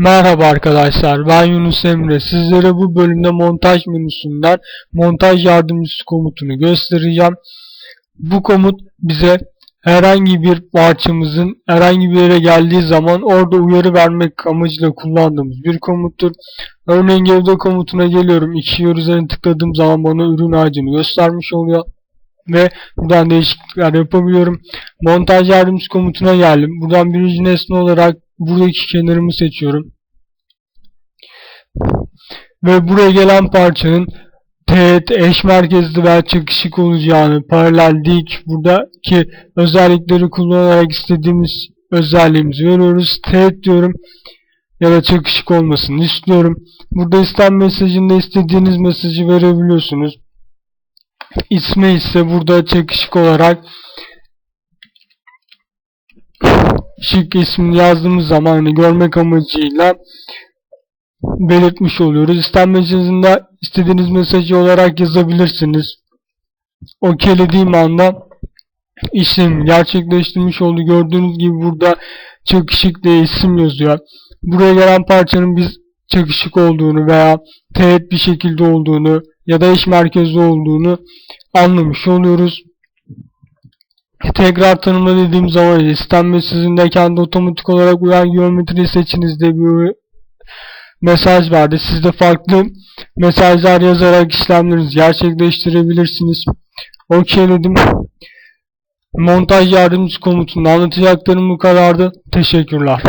Merhaba arkadaşlar ben Yunus Emre sizlere bu bölümde montaj menüsünden montaj yardımcısı komutunu göstereceğim. Bu komut bize herhangi bir parçamızın herhangi bir yere geldiği zaman orada uyarı vermek amacıyla kullandığımız bir komuttur. Örneğin gevde komutuna geliyorum. İki yer üzerine tıkladığım zaman bana ürün ağacını göstermiş oluyor. Ve buradan değişiklikler yapabiliyorum. Montaj yardımcısı komutuna geldim. Buradan birinci nesne olarak buradaki kenarımı seçiyorum. Ve buraya gelen parçanın teğet, eş merkezli veya çakışık olacağını, paralel, dik, buradaki özellikleri kullanarak istediğimiz özelliğimizi veriyoruz. Teğet diyorum ya da çakışık olmasını istiyorum. Burada istem mesajında istediğiniz mesajı verebiliyorsunuz. İsmi ise burada çakışık olarak şık ismini yazdığımız zaman hani görmek amacıyla belirtmiş oluyoruz. İstem mesajında istediğiniz mesajı olarak yazabilirsiniz. Okeylediğim anda işlem gerçekleştirmiş oldu. Gördüğünüz gibi burada çakışık diye isim yazıyor. Buraya gelen parçanın biz çakışık olduğunu veya teğet bir şekilde olduğunu ya da eş merkezli olduğunu anlamış oluyoruz. Tekrar tanımla dediğim zaman istem mesajında kendi otomatik olarak uyan geometri seçiniz diye bir mesaj verdi. Siz de farklı mesajlar yazarak işlemlerinizi gerçekleştirebilirsiniz. Okeyledim. Montaj yardımcısı komutunda anlatacaklarım bu kadardı. Teşekkürler.